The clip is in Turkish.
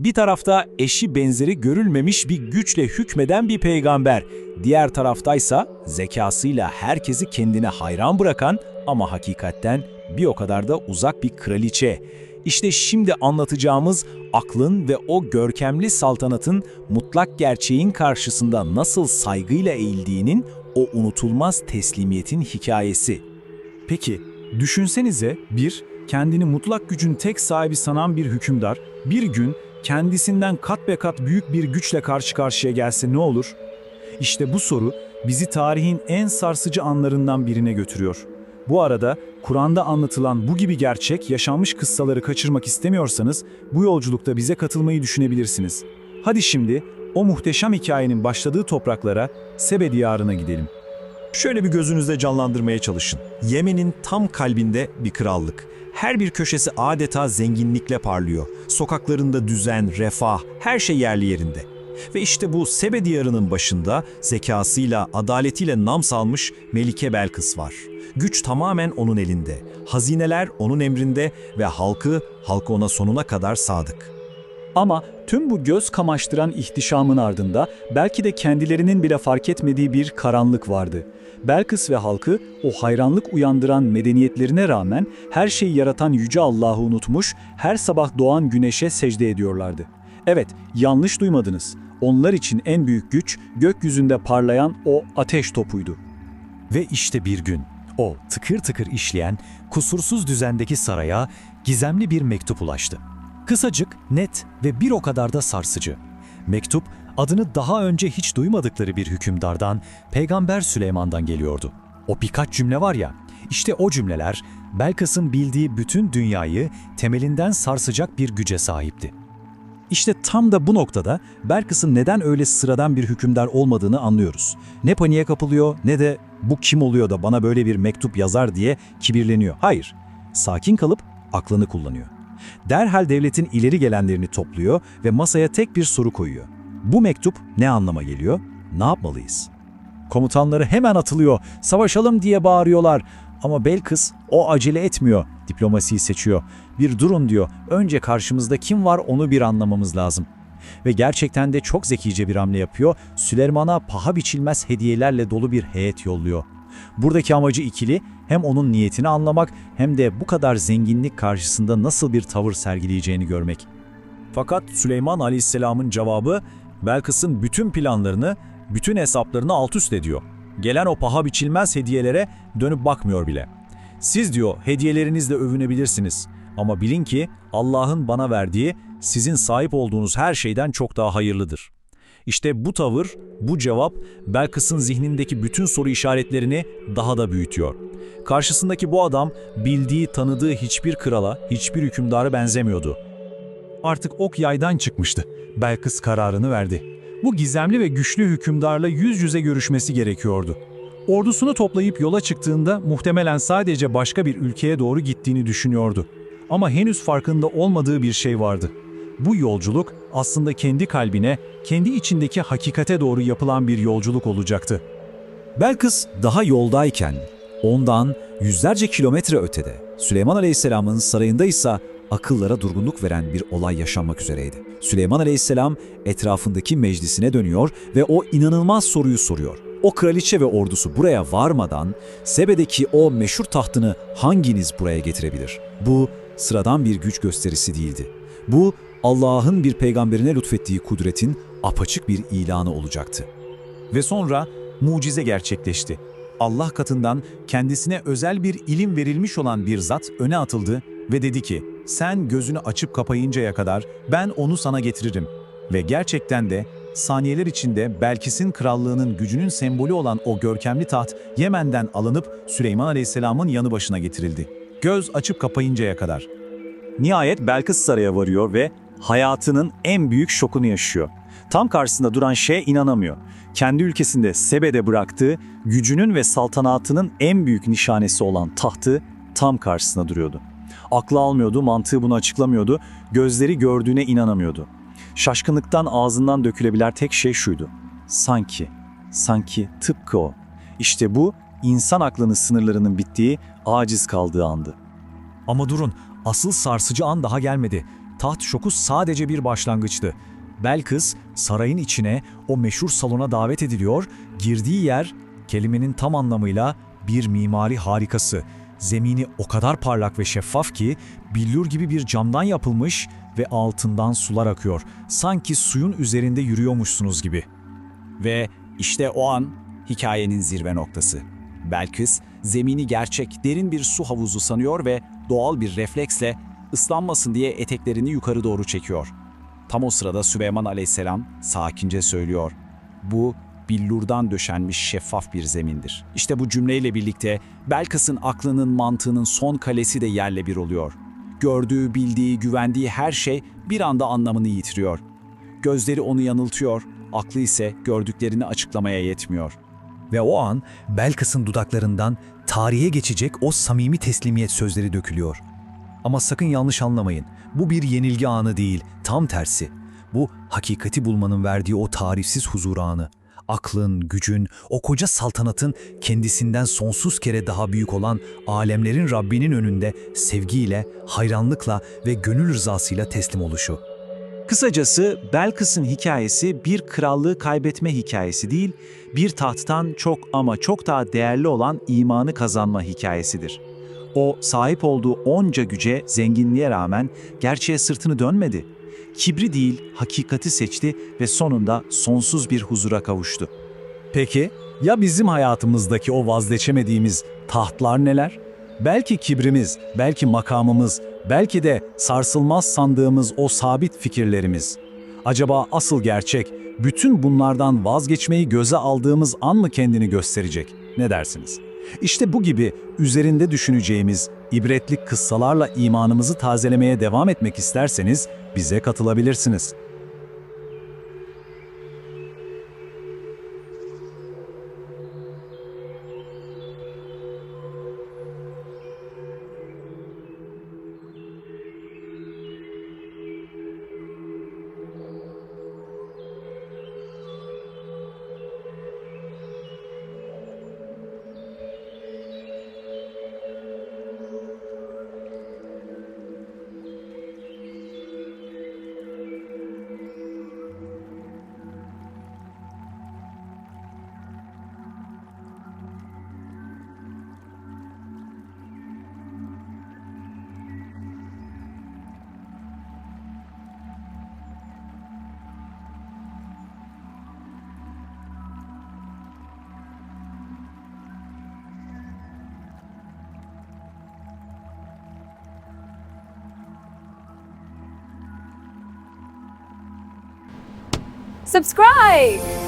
Bir tarafta eşi benzeri görülmemiş bir güçle hükmeden bir peygamber, diğer taraftaysa zekasıyla herkesi kendine hayran bırakan ama hakikatten bir o kadar da uzak bir kraliçe. İşte şimdi anlatacağımız aklın ve o görkemli saltanatın mutlak gerçeğin karşısında nasıl saygıyla eğildiğinin o unutulmaz teslimiyetin hikayesi. Peki, düşünsenize bir, kendini mutlak gücün tek sahibi sanan bir hükümdar, bir gün kendisinden kat be kat büyük bir güçle karşı karşıya gelse ne olur? İşte bu soru bizi tarihin en sarsıcı anlarından birine götürüyor. Bu arada Kur'an'da anlatılan bu gibi gerçek, yaşanmış kıssaları kaçırmak istemiyorsanız bu yolculukta bize katılmayı düşünebilirsiniz. Hadi şimdi o muhteşem hikayenin başladığı topraklara, Sebe diyarına gidelim. Şöyle bir gözünüzde canlandırmaya çalışın. Yemen'in tam kalbinde bir krallık. Her bir köşesi adeta zenginlikle parlıyor. Sokaklarında düzen, refah, her şey yerli yerinde. Ve işte bu Sebe diyarının başında zekasıyla, adaletiyle nam salmış Melike Belkıs var. Güç tamamen onun elinde. Hazineler onun emrinde ve halkı, halkı ona sonuna kadar sadık. Ama tüm bu göz kamaştıran ihtişamın ardında belki de kendilerinin bile fark etmediği bir karanlık vardı. Belkıs ve halkı o hayranlık uyandıran medeniyetlerine rağmen her şeyi yaratan Yüce Allah'ı unutmuş, her sabah doğan güneşe secde ediyorlardı. Evet, yanlış duymadınız. Onlar için en büyük güç gökyüzünde parlayan o ateş topuydu. Ve işte bir gün o tıkır tıkır işleyen, kusursuz düzendeki saraya gizemli bir mektup ulaştı. Kısacık, net ve bir o kadar da sarsıcı. Mektup, adını daha önce hiç duymadıkları bir hükümdardan, Peygamber Süleyman'dan geliyordu. O birkaç cümle var ya, işte o cümleler, Belkıs'ın bildiği bütün dünyayı temelinden sarsacak bir güce sahipti. İşte tam da bu noktada Belkıs'ın neden öyle sıradan bir hükümdar olmadığını anlıyoruz. Ne paniğe kapılıyor ne de bu kim oluyor da bana böyle bir mektup yazar diye kibirleniyor. Hayır, sakin kalıp aklını kullanıyor. Derhal devletin ileri gelenlerini topluyor ve masaya tek bir soru koyuyor. Bu mektup ne anlama geliyor? Ne yapmalıyız? Komutanları hemen atılıyor, savaşalım diye bağırıyorlar. Ama Belkıs o acele etmiyor, diplomasiyi seçiyor. Bir durun diyor, önce karşımızda kim var onu bir anlamamız lazım. Ve gerçekten de çok zekice bir hamle yapıyor, Süleyman'a paha biçilmez hediyelerle dolu bir heyet yolluyor. Buradaki amacı ikili, hem onun niyetini anlamak hem de bu kadar zenginlik karşısında nasıl bir tavır sergileyeceğini görmek. Fakat Süleyman Aleyhisselam'ın cevabı Belkıs'ın bütün planlarını, bütün hesaplarını alt üst ediyor. Gelen o paha biçilmez hediyelere dönüp bakmıyor bile. Siz diyor hediyelerinizle övünebilirsiniz ama bilin ki Allah'ın bana verdiği sizin sahip olduğunuz her şeyden çok daha hayırlıdır. İşte bu tavır, bu cevap Belkıs'ın zihnindeki bütün soru işaretlerini daha da büyütüyor. Karşısındaki bu adam bildiği, tanıdığı hiçbir krala, hiçbir hükümdara benzemiyordu. Artık ok yaydan çıkmıştı. Belkıs kararını verdi. Bu gizemli ve güçlü hükümdarla yüz yüze görüşmesi gerekiyordu. Ordusunu toplayıp yola çıktığında muhtemelen sadece başka bir ülkeye doğru gittiğini düşünüyordu. Ama henüz farkında olmadığı bir şey vardı. Bu yolculuk aslında kendi kalbine, kendi içindeki hakikate doğru yapılan bir yolculuk olacaktı. Belkıs daha yoldayken ondan yüzlerce kilometre ötede Süleyman Aleyhisselam'ın sarayında ise akıllara durgunluk veren bir olay yaşanmak üzereydi. Süleyman Aleyhisselam etrafındaki meclisine dönüyor ve o inanılmaz soruyu soruyor. O kraliçe ve ordusu buraya varmadan Sebe'deki o meşhur tahtını hanginiz buraya getirebilir? Bu sıradan bir güç gösterisi değildi. Bu Allah'ın bir peygamberine lütfettiği kudretin apaçık bir ilanı olacaktı. Ve sonra mucize gerçekleşti. Allah katından kendisine özel bir ilim verilmiş olan bir zat öne atıldı ve dedi ki, sen gözünü açıp kapayıncaya kadar ben onu sana getiririm. Ve gerçekten de saniyeler içinde Belkis'in krallığının gücünün sembolü olan o görkemli taht Yemen'den alınıp Süleyman Aleyhisselam'ın yanı başına getirildi. Göz açıp kapayıncaya kadar. Nihayet Belkıs saraya varıyor ve hayatının en büyük şokunu yaşıyor. Tam karşısında duran şeye inanamıyor. Kendi ülkesinde Sebe'de bıraktığı gücünün ve saltanatının en büyük nişanesi olan tahtı tam karşısında duruyordu. Aklı almıyordu, mantığı bunu açıklamıyordu, gözleri gördüğüne inanamıyordu. Şaşkınlıktan ağzından dökülebilen tek şey şuydu. Sanki, sanki tıpkı o. İşte bu insan aklının sınırlarının bittiği, aciz kaldığı andı. Ama durun, asıl sarsıcı an daha gelmedi. Taht şoku sadece bir başlangıçtı. Belkıs sarayın içine o meşhur salona davet ediliyor, girdiği yer kelimenin tam anlamıyla bir mimari harikası. Zemini o kadar parlak ve şeffaf ki billur gibi bir camdan yapılmış ve altından sular akıyor. Sanki suyun üzerinde yürüyormuşsunuz gibi. Ve işte o an hikayenin zirve noktası. Belkıs, zemini gerçek derin bir su havuzu sanıyor ve doğal bir refleksle ıslanmasın diye eteklerini yukarı doğru çekiyor. Tam o sırada Süleyman aleyhisselam sakince söylüyor. Bu billurdan döşenmiş şeffaf bir zemindir. İşte bu cümleyle birlikte Belkıs'ın aklının mantığının son kalesi de yerle bir oluyor. Gördüğü, bildiği, güvendiği her şey bir anda anlamını yitiriyor. Gözleri onu yanıltıyor, aklı ise gördüklerini açıklamaya yetmiyor. Ve o an Belkıs'ın dudaklarından tarihe geçecek o samimi teslimiyet sözleri dökülüyor. Ama sakın yanlış anlamayın. Bu bir yenilgi anı değil, tam tersi. Bu hakikati bulmanın verdiği o tarifsiz huzur anı. Aklın, gücün, o koca saltanatın kendisinden sonsuz kere daha büyük olan alemlerin Rabbinin önünde sevgiyle, hayranlıkla ve gönül rızasıyla teslim oluşu. Kısacası Belkıs'ın hikayesi bir krallığı kaybetme hikayesi değil, bir tahttan çok ama çok daha değerli olan imanı kazanma hikayesidir. O sahip olduğu onca güce, zenginliğe rağmen gerçeğe sırtını dönmedi. Kibri değil, hakikati seçti ve sonunda sonsuz bir huzura kavuştu. Peki ya bizim hayatımızdaki o vazgeçemediğimiz tahtlar neler? Belki kibrimiz, belki makamımız, belki de sarsılmaz sandığımız o sabit fikirlerimiz. Acaba asıl gerçek bütün bunlardan vazgeçmeyi göze aldığımız an mı kendini gösterecek? Ne dersiniz? İşte bu gibi üzerinde düşüneceğimiz ibretlik kıssalarla imanımızı tazelemeye devam etmek isterseniz bize katılabilirsiniz. Subscribe!